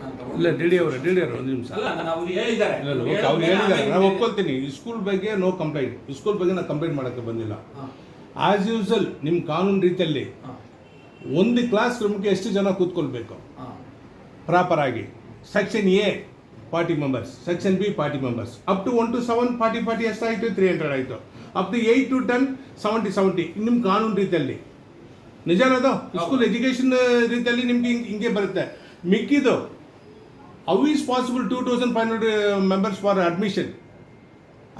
ನಾನು ಇಲ್ಲ D D ಅವರು ಡಿ ಡಿ ಅವರು ಒಂದು ನಿಮಿಷ. ಅಲ್ಲ ನಾನು ಅವ್ರು ಹೇಳಿದ್ದಾರೆ. ಇಲ್ಲ ಓಕೆ, ಅವ್ರು ಹೇಳಿದ್ದಾರೆ. ಆಮೇಲೆ ಒಪ್ಕೊಳ್ತೀನಿ. ಸ್ಕೂಲ್ ಬಗ್ಗೆ ನೋ ಕಂಪ್ಲೇಂಟ್ ಸ್ಕೂಲ್ ಬಗ್ಗೆ ನಾನು ಕಂಪ್ಲೇಂಟ್ ಮಾಡೋಕ್ಕೆ ಬಂದಿಲ್ಲ. ಆಸ್ ಯೂಸಲ್ ನಿಮ್ಮ ಕಾನೂನು ರೀತಿಯಲ್ಲಿ ಒಂದು ಕ್ಲಾಸ್ ರೂಮ್ಗೆ ಎಷ್ಟು ಜನ ಕೂತ್ಕೊಳ್ಬೇಕು? ಪ್ರಾಪರ್ ಆಗಿ. Section A forty members section B forty members up to one to seven forty forty ಎಷ್ಟಾಯಿತು ತ್ರೀ ಹಂಡ್ರೆಡ್ ಆಯಿತು. Up to eight to ten seventy seventy ನಿಮ್ಮ ಕಾನೂನು ರೀತಿಯಲ್ಲಿ. ನಿಜಾನದು ಸ್ಕೂಲ್ ಎಜುಕೇಷನ್ ರೀತಿಯಲ್ಲಿ ನಿಮ್ಗೆ ಹಿಂಗೆ ಹಿಂಗೆ ಬರುತ್ತೆ. ಮಿಕ್ಕಿದು how is possible two thousand five hundred members for admission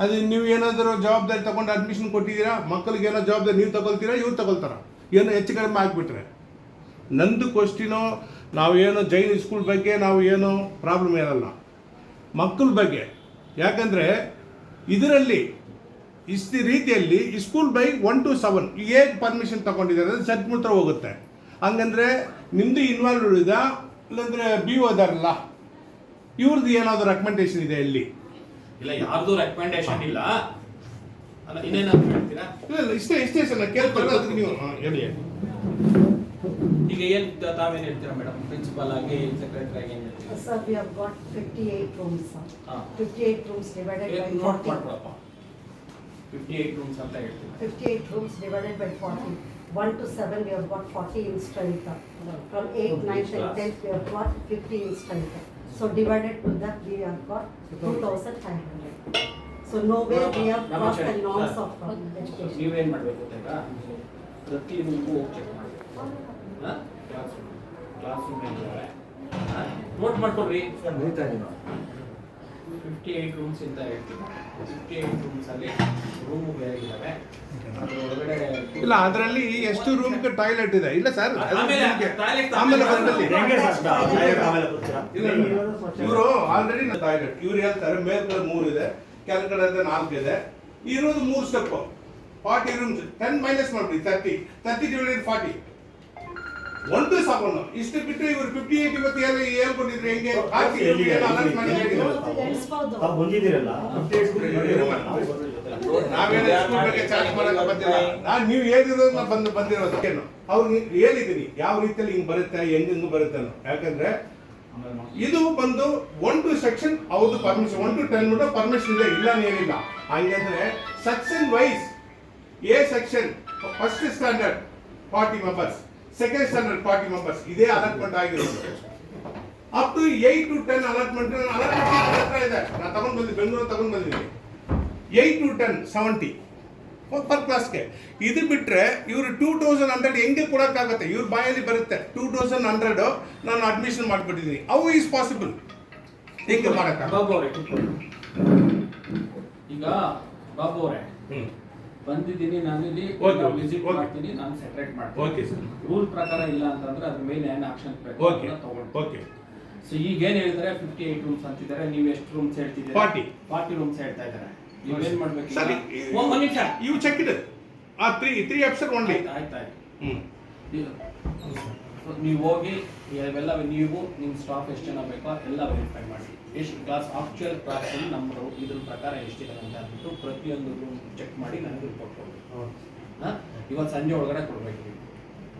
ಅದು ನೀವು ಏನಾದರೂ ಜವಾಬ್ದಾರಿ ತಗೊಂಡು ಅಡ್ಮಿಷನ್ ಕೊಟ್ಟಿದ್ದೀರಾ? ಮಕ್ಕಳಿಗೆ ಏನೋ ಜವಾಬ್ದಾರಿ ನೀವು ತಗೊಳ್ತೀರಾ? ಇವ್ರು ತಗೊಳ್ತಾರ? ಏನೋ ಹೆಚ್ಚು ಕಡಿಮೆ ಆಗಿಬಿಟ್ರೆ. ನಂದು ಕ್ವಶ್ಟಿನೋ ನಾವು ಏನೋ ಜೈನ್ ಸ್ಕೂಲ್ ಬಗ್ಗೆ ನಾವು ಏನೋ ಪ್ರಾಬ್ಲಮ್ ಇರಲ್ಲ ಮಕ್ಕಳ ಬಗ್ಗೆ. ಯಾಕಂದರೆ ಇದರಲ್ಲಿ ಇಷ್ಟು ರೀತಿಯಲ್ಲಿ school by one to seven ಹೇಗೆ ಪರ್ಮಿಷನ್ ತಗೊಂಡಿದ್ದಾರೆ ಅದು ಸಟ್ ಹೋಗುತ್ತೆ. ಹಂಗಂದ್ರೆ ನಿಮ್ಮದು ಇನ್ವಾಲ್ವ್ ಇದ ಇಲ್ಲಾಂದರೆ ಬಿ ಓದಾರಲ್ಲ. ಇವ್ರದ್ದು ಏನಾದರೂ ರೆಕಮೆಂಡೇಶನ್ ಇದೆ ಅಲ್ಲಿ? ಇಲ್ಲ ಯಾರ್ದು ರೆಕಮೆಂಡೇಶನ್ ಇಲ್ಲ. ಅಲ್ಲ ಇನ್ನೇನಾದ್ರು ಹೇಳ್ತೀರಾ? ಇಷ್ಟೇ ಇಷ್ಟೇ ಸರ್ ಕೇಳ್ಕೊಳ್ಳೋದು ನೀವು ಹೇಳಿ ಈಗ ಏನ್ ಏನು ಹೇಳ್ತೀರಾ ಮೇಡಮ್? ಪ್ರಿನ್ಸಿಪಲ್ ಆಗಿ ಸೆಕ್ರೆಟರಿ ಆಗಿ ಏನ್ ಹೇಳ್ತೀರಾ? Sir we have got 58 rooms ಆ 58 rooms divided by 40 note 58 rooms ಅಂತ ಹೇಳ್ತೀನಿ 58 rooms divided by 40 1 to 7 we have got 40 in strength from 8 9 to 10 we have got 50 in strength So divided to that, we have got two thousand five hundred. So nowhere we have ನಮ್ಮ got the check. norms ಹಾ. of uh, education. ನೀವೇನ್ ಮಾಡ್ಬೇಕು ಗೊತ್ತಾಯ್ತಾ ಪ್ರತಿ ರೂಮ್ಗೂ ಹೋಗಿ check ಮಾಡಿ class room class room ಏನಿದ್ದಾರೆ note ಮಾಡ್ಕೊಡ್ರಿ ಫಿಫ್ಟಿ ಏಟ್ ರೂಮ್ಸ್ ಅಂತ ಹೇಳ್ತೀವಿ ಫಿಫ್ಟಿ ಏಟ್ ರೂಮ್ಸ್ ಅಲ್ಲಿ ರೂಮು ಬೇರೆ ಇದ್ದಾವೆ ಅದ್ರ ಒಳಗಡೆ ಇಲ್ಲ ಅದರಲ್ಲಿ ಎಷ್ಟು ರೂಮ್ ಟಾಯ್ಲೆಟ್ ಇದೆ? ಇಲ್ಲ ಸರ್ ಆಮೇಲೆ ಇವರು ಆಲ್ರೆಡಿ ಟಾಯ್ಲೆಟ್ ಇವ್ರು ಹೇಳ್ತಾರೆ ಮೇಲ್ಕಡೆ ಮೂರು ಇದೆ ಕೆಳಗಡೆ ನಾಲ್ಕು ಇದೆ. ಇರೋದು ಮೂರು step forty rooms ten minus ಮಾಡ್ಬಿಡಿ ತರ್ಟಿ ತರ್ಟಿ ಡಿವೈಡೆಡ್ ಫಾರ್ಟಿ ಒಂದು ಸಾಮಾನು. ಇಷ್ಟು ಬಿಟ್ಟರೆ ಇವರು ಫಿಫ್ಟಿ ಏಟ್ ಇವತ್ತು ಏನು ಹೇಳ್ಕೊಂಡಿದ್ರೆ ಹೆಂಗೆ? ಹಾಕಿ ನಾವೇನು ಬಗ್ಗೆ ಚಾರ್ಜ್ ಮಾಡಕ್ಕೆ ಬಂದಿಲ್ಲ. ನಾನು ನೀವು ಹೇಳಿರೋದನ್ನ ನಾನು ಬಂದು ಬಂದಿರೋದು. ಏನು? ಅವ್ರು ಹೇಳಿದ್ದೀನಿ. ಯಾವ ರೀತಿಯಲ್ಲಿ ಹಿಂಗ್ ಬರುತ್ತೆ ಹೆಂಗ್ ಹಿಂಗ್ ಬರುತ್ತೆ ಅನ್ನೋ ಯಾಕಂದ್ರೆ ಇದು ಬಂದು ಒನ್ ಟು ಸೆಕ್ಷನ್ ಅವ್ರದ್ದು ಪರ್ಮಿಷನ್ ಒನ್ ಟು ಟೆನ್ ಕೂಡ ಪರ್ಮಿಷನ್ ಇದೆ. ಇಲ್ಲ ಅಂತ ಏನಿಲ್ಲ. ಹಂಗಂದ್ರೆ section wise A section first standard forty members second standard forty members ಇದೇ ಅಲಾಟ್ಮೆಂಟ್ ಆಗಿರೋದು. Up to eight to ten allotment allotment ಇದೆ. ನಾನು ತಗೊಂಡ್ ಬಂದಿದ್ದೆ ಬೆಂಗಳೂರು ತಗೊಂಡ್ ಬಂದಿದ್ದೀನಿ. Eight to ten seventy per ಕ್ಲಾಸ್ಗೆ ಇದು ಬಿಟ್ಟರೆ ಇವರು ಟೂ ತೌಸಂಡ್ ಹಂಡ್ರೆಡ್ ಹೆಂಗೆ ಕೊಡೋಕ್ಕಾಗತ್ತೆ? ಇವ್ರ ಬಾಯಲ್ಲಿ ಬರುತ್ತೆ. ಟೂ ತೌಸಂಡ್ ಹಂಡ್ರೆಡ್ ನಾನು ಅಡ್ಮಿಷನ್ ಮಾಡಿಬಿಟ್ಟಿದ್ದೀನಿ. ಅವು ಈಸ್ ಪಾಸಿಬಲ್ ಹೆಂಗೆ ಮಾಡೋಕ್ಕಾಗ ಬಾಬು ಅವರೇ ಈಗ ಬಾಬು ಅವರೇ ಹ್ಞೂ ಬಂದಿದ್ದೀನಿ ನಾನು ಇಲ್ಲಿ Okay, ವಿಸಿಟ್ okay. ಮಾಡ್ತೀನಿ ನಾನು ಸೆಪರೇಟ್ ಮಾಡ್ತೀನಿ. ಓಕೆ ಸರ್ ರೂಲ್ ಪ್ರಕಾರ ಇಲ್ಲ ಅಂತಂದ್ರೆ ಅದ್ರ ಮೇಲೆ ಏನ್ ಆಕ್ಷನ್ ಓಕೆ ತಗೊಂಡು ಓಕೆ ಸೊ ಈಗ ಏನ್ ಹೇಳಿದ್ರೆ ಫಿಫ್ಟಿ ಏಟ್ ರೂಮ್ಸ್ ಅಂತಿದ್ದಾರೆ ನೀವು ಎಷ್ಟು ರೂಮ್ಸ್ ಹೇಳ್ತಿದ್ದೀರಾ? 40. ಫಾರ್ಟಿ ರೂಮ್ಸ್ ಹೇಳ್ತಾ ಇದ್ದಾರೆ. ನೀವೇನ್ ಮಾಡ್ಬೇಕು ಸರಿ? ಒಂದ್ ಒಂದ್ ನಿಮಿಷ. ಇವು ಚೆಕ್ ಇಟ್ ಆ ತ್ರೀ ತ್ರೀ ಆಪ್ಷನ್ ಓನ್ಲಿ ಆಯ್ತು ಆಯ್ತು ಆಯ್ತು. ಹ್ಞೂ ನೀವು ಹೋಗಿ ಇವೆಲ್ಲ ನೀವು ನಿಮ್ಮ ಸ್ಟಾಫ್ ಎಷ್ಟು ಜನ ಬೇಕೋ ಎಲ್ಲ ವೆರಿಫೈ ಮಾಡಿ. ಎಷ್ಟು ಕ್ಲಾಸ್ ಆಕ್ಚುಯಲ್ ಕ್ಲಾಸ್ ನಮ್ಮ ಇದ್ರ ಪ್ರಕಾರ ಎಷ್ಟಿದೆ ಅಂತ ಅಂದ್ಬಿಟ್ಟು ಪ್ರತಿಯೊಂದು ರೂಮ್ ಚೆಕ್ ಮಾಡಿ ನನಗೆ ರಿಪೋರ್ಟ್ ಕೊಡಬೇಕು. ಹಾಂ? ಇವತ್ತು ಸಂಜೆ ಒಳಗಡೆ ಕೊಡಬೇಕು ನೀವು.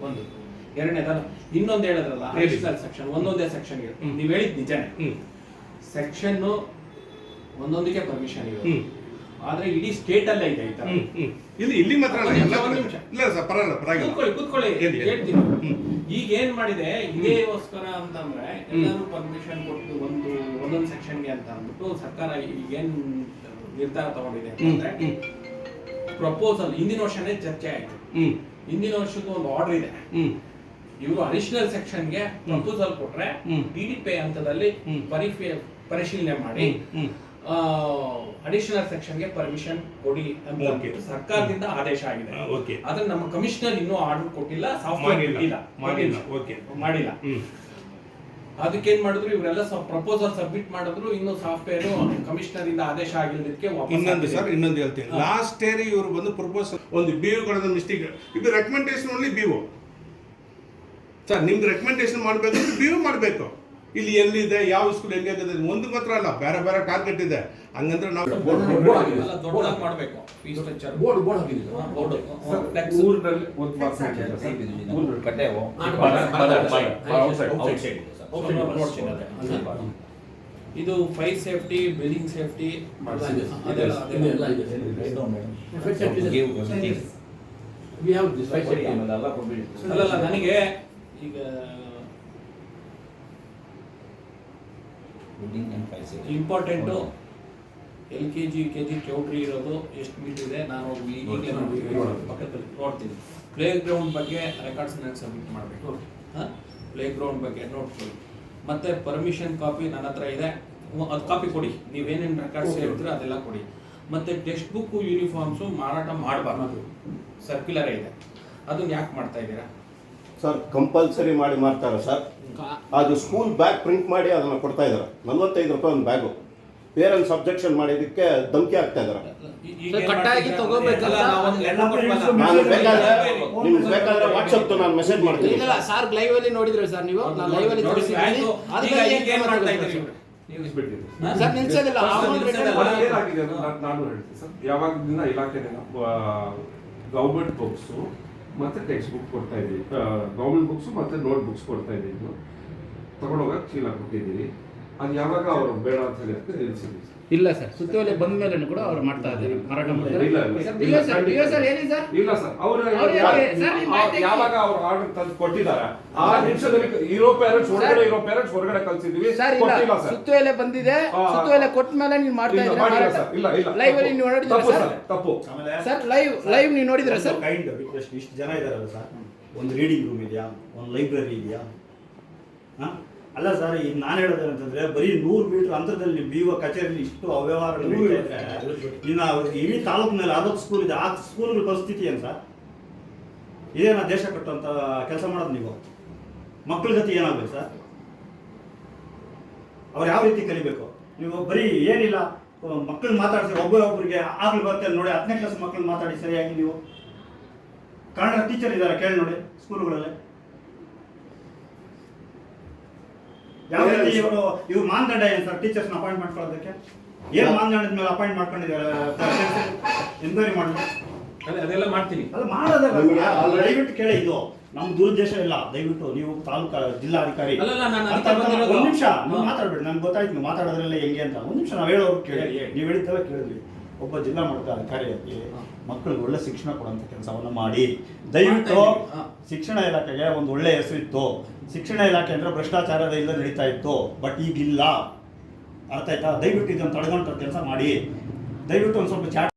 ಒಂದು. ಎರಡನೇದಲ್ಲ ಇನ್ನೊಂದು ಹೇಳಿದ್ರಲ್ಲ ಹೇಳಿ. ಅಡಿಷನಲ್ ಸೆಕ್ಷನ್ ಒಂದೊಂದೇ ಸೆಕ್ಷನ್. ನೀವು ಹೇಳಿದ್ ನಿಜನೇ. ಸೆಕ್ಷನ್ನು ಒಂದೊಂದಕ್ಕೆ ಪರ್ಮಿಷನ್ ಇದೆ. ಆದ್ರೆ ಇಡೀ ಸ್ಟೇಟ್ ಅಲ್ಲೇ ಇದೆ ಈ ತರ. ಹ್ಞೂ ಹ್ಞೂ ಇಲ್ಲಿ ಇಲ್ಲಿ ಮಾತ್ರ ಅಲ್ಲ ಎಲ್ಲ ಒಂದ್ ನಿಮಿಷ. ಇಲ್ಲ ಸರ್ ಪರವಾಗಿಲ್ಲ ಪರವಾಗಿಲ್ಲ. ಕೂತ್ಕೊಳ್ಳಿ ಕೂತ್ಕೊಳ್ಳಿ ಹೇಳಿ, ಹೇಳಿ. ಹೇಳ್ತೀನಿ. ಈಗ ಏನ್ ಮಾಡಿದೆ? ಇದೇಗೋಸ್ಕರ ಅಂತಂದ್ರೆ ಎಲ್ಲರೂ ಪರ್ಮಿಷನ್ ಕೊಟ್ಟು ಒಂದು ಒಂದೊಂದು ಸೆಕ್ಷನ್ಗೆ ಅಂತ ಅಂದ್ಬಿಟ್ಟು ಸರ್ಕಾರ ಈಗೇನ್ ನಿರ್ಧಾರ ತಗೊಂಡಿದೆ ಅಂತಂದ್ರೆ ಪ್ರಪೋಸಲ್ ಹಿಂದಿನ ವರ್ಷನೇ ಚರ್ಚೆ ಆಯ್ತು. ಹಿಂದಿನ ವರ್ಷದ ಒಂದು ಆರ್ಡರ್ ಇದೆ. ಇವರು ಅಡಿಷನಲ್ ಸೆಕ್ಷನ್ಗೆ ಪ್ರಪೋಸಲ್ ಕೊಟ್ರೆ ಹ್ಮ್. ಡಿ ಡಿ ಪಿ ಹಂತದಲ್ಲಿ ಹ್ಮ್. ಪರಿಶೀಲನೆ ಮಾಡಿ. ಹ್ಞೂ ಅಡಿಷನಲ್ ಸೆಕ್ಷನ್ಗೆ ಪರ್ಮಿಷನ್ ಕೊಡಿ ಅಂತ Okay. ಸರ್ಕಾರದಿಂದ ಆದೇಶ ಆಗಿದೆ ಓಕೆ ಆದ್ರೆ ನಮ್ಮ ಕಮಿಷನರ್ ಇನ್ನೂ ಆರ್ಡರ್ ಕೊಟ್ಟಿಲ್ಲ ಸಾಫ್ಟ್ವೇರ್ ಮಾಡಿಲ್ಲ. ಕೊಟ್ಟಿಲ್ಲ ಮಾಡಿಲ್ಲ. ಓಕೆ. ಮಾಡಿಲ್ಲ ಅದಕ್ಕೆ ಏನ್ ಮಾಡಿದ್ರು ಇವರೆಲ್ಲ ಪ್ರಪೋಸಲ್ ಸಬ್ಮಿಟ್ ಮಾಡಿದ್ರು ಇನ್ನು ಸಾಫ್ಟ್ವೇರ್ ಕಮಿಷನರ್ ಇಂದ ಆದೇಶ ಆಗಿಲ್ಲದಕ್ಕೆ ಇನ್ನೊಂದು. ಸರ್ ಇನ್ನೊಂದು ಹೇಳ್ತೀನಿ. ಲಾಸ್ಟ್ ಇಯರ್ ಇವರು ಬಂದು ಪ್ರಪೋಸಲ್ ಒಂದು ಬಿ ಗಳನ್ನ ಮಿಸ್ಟೇಕ್ ಇದು ರೆಕಮೆಂಡೇಶನ್ ಓನ್ಲಿ ಬಿ ಸರ್ ನಿಮ್ದು ರೆಕಮೆಂಡೇಶನ್ ಮಾಡಬೇಕು ಬಿ ಮಾಡಬೇಕು ಇಲ್ಲಿ ಎಲ್ಲಿದೆ? ಯಾವ ಸ್ಕೂಲ್ ಹೆಂಗಾಗಿದೆ ಒಂದು ಮಾತ್ರ ಅಲ್ಲ ಬೇರೆ ಬೇರೆ ಟಾರ್ಗೆಟ್ ಇದೆ. ಹಂಗಂದ್ರೆ ನಾವು ಮಾಡ್ಬೇಕು. ಬೋರ್ಡ್ ಬೋರ್ಡ್ ಹಾಕಿದ್ದೀವಿ. ಇದು ಫೈರ್ ಸೇಫ್ಟಿ ಬಿಲ್ಡಿಂಗ್ ಸೇಫ್ಟಿ ನನಗೆ ಈಗ important L K G K G ಚೌಟ್ರಿ ಇರೋದು ಎಷ್ಟು ಮೀಟ್ ಇದೆ? ನಾನು ಈಗಲೇ ಪಕ್ಕದಲ್ಲಿ ನೋಡ್ತೀನಿ. ಪ್ಲೇ ಗ್ರೌಂಡ್ ಬಗ್ಗೆ ರೆಕಾರ್ಡ್ಸ್ ನನಗೆ ಸಬ್ಮಿಟ್ ಮಾಡಬೇಕು. ಹಾಂ? ಪ್ಲೇ ಗ್ರೌಂಡ್ ಬಗ್ಗೆ ನೋಡ್ಕೊಳ್ಳಿ. ಮತ್ತೆ ಪರ್ಮಿಷನ್ ಕಾಪಿ ನನ್ನ ಹತ್ರ ಇದೆ. ಅದು ಕಾಪಿ ಕೊಡಿ. ನೀವೇನೇನು ರೆಕಾರ್ಡ್ಸ್ ಹೇಳ್ತೀರೋ ಅದೆಲ್ಲ ಕೊಡಿ. ಮತ್ತೆ ಟೆಕ್ಸ್ಟ್ ಬುಕ್ ಯೂನಿಫಾರ್ಮ್ಸು ಮಾರಾಟ ಮಾಡಬಾರ್ದು. ಸರ್ಕ್ಯುಲರೇ ಇದೆ. ಅದನ್ನ ಯಾಕೆ ಮಾಡ್ತಾ ಇದ್ದೀರಾ? ಸರ್ ಕಂಪಲ್ಸರಿ ಮಾಡಿ ಮಾಡ್ತಾರೆ ಸರ್ ಅದು ಸ್ಕೂಲ್ ಬ್ಯಾಗ್ ಪ್ರಿಂಟ್ ಮಾಡಿ ಅದನ್ನ ಕೊಡ್ತಾ ಇದ್ದಾರೆ ನಲ್ವತ್ತೈದು ರೂಪಾಯಿ ಒಂದು ಬ್ಯಾಗು ಪೇರೆಂಟ್ಸ್ ಅಬ್ಜೆಕ್ಷನ್ ಮಾಡಿದ್ದಕ್ಕೆ ಧಮಕಿ ಆಗ್ತಾ ಇದ್ದಾರೆ. ನಾನು ಬೇಕಾದ್ರೆ ನಿಮ್ಗೆ ಬೇಕಾದ್ರೆ ವಾಟ್ಸಪ್ ನಾನು ಮೆಸೇಜ್ ಮಾಡ್ತೀನಿ. ಇಲ್ಲ ಸರ್ ಲೈವ್ ಅಲ್ಲಿ ನೋಡಿದ್ರೆ ಸರ್ ನೀವು? ನಾನು ಲೈವ್ ಅಲ್ಲಿ ನೋಡಿ, ತೋರಿಸಿದ್ದೀನಿ ಅದಕ್ಕೆ ಈಗ ಏನ್ ಈಗ ಏನ್ ಕ್ರಮ ಮಾಡ್ತಾ ತಗೊಳ್ತೀರಾ ಇದ್ದೀರಿ? ಸರ್? ನೀವು? ನಿಲ್ಸೋದಿಲ್ಲ. ನಾನ್- ಹೇಳ್ತೀನಿ ಸರ್ ಯಾವಾಗಿಂದ ಗೌರ್ಮೆಂಟ್ ಬುಕ್ಸು ಮತ್ತೆ ಟೆಕ್ಸ್ಟ್ ಬುಕ್ ಕೊಡ್ತಾ ಇದ್ದೀವಿ ಗೌರ್ಮೆಂಟ್ ಬುಕ್ಸು ಮತ್ತೆ ನೋಟ್ ಬುಕ್ಸ್ ಕೊಡ್ತಾ ಇದ್ದೀವಿ ತಗೊಂಡೋಗಕ್ಕೆ ಚೀಲ ಕೊಟ್ಟಿದ್ದೀವಿ ಅದು ಯಾವಾಗ ಅವರು ಬೇಡ ಅಂತ ಹೇಳಿ ಸರ್. ಇಲ್ಲ ಸರ್ ಸುತ್ತೋಲೆ ಬಂದ ಮೇಲೆ ಕೂಡ ಅವ್ರು ಮಾಡ್ತಾ ಇದ್ದಾರೆ ಮಾರಾಟ ಮಾಡ್ತಾರೆ ಇಲ್ಲ. ಸರ್, ಇಲ್ಲ ಹೇಳಿ ಇಲ್ಲ ಅವರು ಯಾವಾಗ ಅವ್ರು ಆರ್ಡರ್ ತಂದು ಕೊಟ್ಟಿದ್ದಾರೆ ಆ ನಿಮಿಷದಲ್ಲಿ ಇರೋ ಪೇರೆಂಟ್ಸ್ ಹೊರಗಡೆ ಇರೋ ಪೇರೆಂಟ್ಸ್ ಹೊರಗಡೆ ಕಳ್ಸಿದ್ವಿ ಸರ್ ಇಲ್ಲ. ಕೊಟ್ಟಿಲ್ಲ ಸುತ್ತೋಲೆ ಬಂದಿದೆ. ಸುತ್ತುವೆಲೆ ಸುತ್ತೋಲೆ ಕೊಟ್ಟ ಮೇಲೆ ನೀವು ಮಾಡ್ತಾ ಇದ್ದೀರಾ ಲೈವ್ ಅಲ್ಲಿ ನೀವು ನೋಡಿದ್ರೆ ಸರ್? ತಪ್ಪು. ಸರ್ ಲೈವ್ ಲೈವ್ ನೀವು ನೋಡಿದ್ರೆ ಸರ್? ಕೈಂಡ್ ರಿಕ್ವೆಸ್ಟ್ ಇಷ್ಟು ಜನ ಇದಾರಲ್ಲ ಸರ್. ಒಂದು ರೀಡಿಂಗ್ ರೂಮ್ ಇದೆಯಾ? ಒಂದು ಲೈಬ್ರರಿ ಇದೆಯಾ? ಹಾ? ಅಲ್ಲ ಸರ್ ಈಗ ನಾನು ಹೇಳೋದು ಏನಂತಂದ್ರೆ ಬರೀ ನೂರು ಮೀಟರ್ ಅಂತರದಲ್ಲಿ ಬೀವ ಕಚೇರಿ ಕಚೇರಿಯಲ್ಲಿ ಇಷ್ಟು ಅವ್ಯವಹಾರಗಳು ಇದ್ರೆ ಇನ್ನು ಇಡೀ ತಾಲೂಕಿನಲ್ಲಿ ಅರವತ್ತು ಸ್ಕೂಲ್ ಇದೆ. ಆ ಸ್ಕೂಲ್ಗಳ ಪರಿಸ್ಥಿತಿ ಏನು ಸರ್? ಇದೇನಾ ದೇಶ ಕಟ್ಟುವಂತ ಕೆಲಸ ಮಾಡೋದು ನೀವು? ಮಕ್ಕಳ ಗತಿ ಏನಾಗಬೇಕು ಸರ್? ಅವ್ರು ಯಾವ ರೀತಿ ಕಲಿಬೇಕು? ನೀವು ಬರೀ ಏನಿಲ್ಲ ಮಕ್ಕಳು ಮಾತಾಡಿಸಿ ಒಬ್ಬ ಒಬ್ಬರಿಗೆ ಆಗ್ಲಿ ನೋಡಿ ಹತ್ತನೇ ಕ್ಲಾಸ್ ಮಕ್ಕಳು ಮಾತಾಡಿ ಸರಿಯಾಗಿ ನೀವು. ಕನ್ನಡ ಟೀಚರ್ ಇದ್ದಾರೆ ಕೇಳಿ ನೋಡಿ ಸ್ಕೂಲ್ಗಳಲ್ಲಿ ಯಾವ ರೀತಿ ಇವರು ಇವ್ರು ಮಾನದಂಡ ಏನು ಸರ್? ಟೀಚರ್ಸ್ನ ಅಪಾಯಿಂಟ್ ಮಾಡ್ಕೊಳ್ಳೋದಕ್ಕೆ? ಏನು ಮಾನದಂಡದ ಮೇಲೆ ಅಪಾಯಿಂಟ್ ಮಾಡ್ಕೊಂಡಿದ್ದಾರೆ ಎನ್ಕ್ವೈರಿ ಮಾಡಿ ಅದೇ ಅದೆಲ್ಲ ಮಾಡ್ತೀನಿ. ಅಲ್ಲ ಮಾಡೋದಲ್ಲ ದಯವಿಟ್ಟು ಕೇಳಿ ಇದು. ನಮ್ಮ ದುರುದ್ದೇಶ ಇಲ್ಲ. ದಯವಿಟ್ಟು ನೀವು ತಾಲೂಕಾ ಜಿಲ್ಲಾಧಿಕಾರಿ. ಒಂದು ನಿಮಿಷ. ನೀವು. ಮಾತಾಡ್ಬೇಡಿ. ನನ್ಗೆ ಗೊತ್ತಾಯ್ತು. ನೀವು ಮಾತಾಡೋದ್ರಲ್ಲ ಹೆಂಗೆ ಅಂತ. ಒಂದ್ ನಿಮಿಷ ನಾವು ಹೇಳೋರು ಕೇಳಿ. ನೀವು ಹೇಳಿದ್ದೆಲ್ಲ ಕೇಳಿದ್ವಿ. ಒಬ್ಬ ಜಿಲ್ಲಾ ಮಟ್ಟದ ಅಧಿಕಾರಿಯಾಗಿ ಮಕ್ಕಳಿಗೆ ಒಳ್ಳೆ ಶಿಕ್ಷಣ ಕೊಡುವಂಥ ಕೆಲಸವನ್ನು ಮಾಡಿ ದಯವಿಟ್ಟು. ಶಿಕ್ಷಣ ಇಲಾಖೆಗೆ ಒಂದು ಒಳ್ಳೆ ಹೆಸರು ಇತ್ತು. ಶಿಕ್ಷಣ ಇಲಾಖೆ ಅಂದ್ರೆ ಭ್ರಷ್ಟಾಚಾರದ ಇಲ್ಲ ನಡೀತಾ ಇತ್ತು. ಬಟ್ ಈಗಿಲ್ಲ. ಅರ್ಥ ಆಯ್ತಾ? ದಯವಿಟ್ಟು ಇದನ್ನು ತಡೆಗೊಂಡ ಕೆಲಸ ಮಾಡಿ. ದಯವಿಟ್ಟು ಒಂದು ಸ್ವಲ್ಪ ಚಾಟ್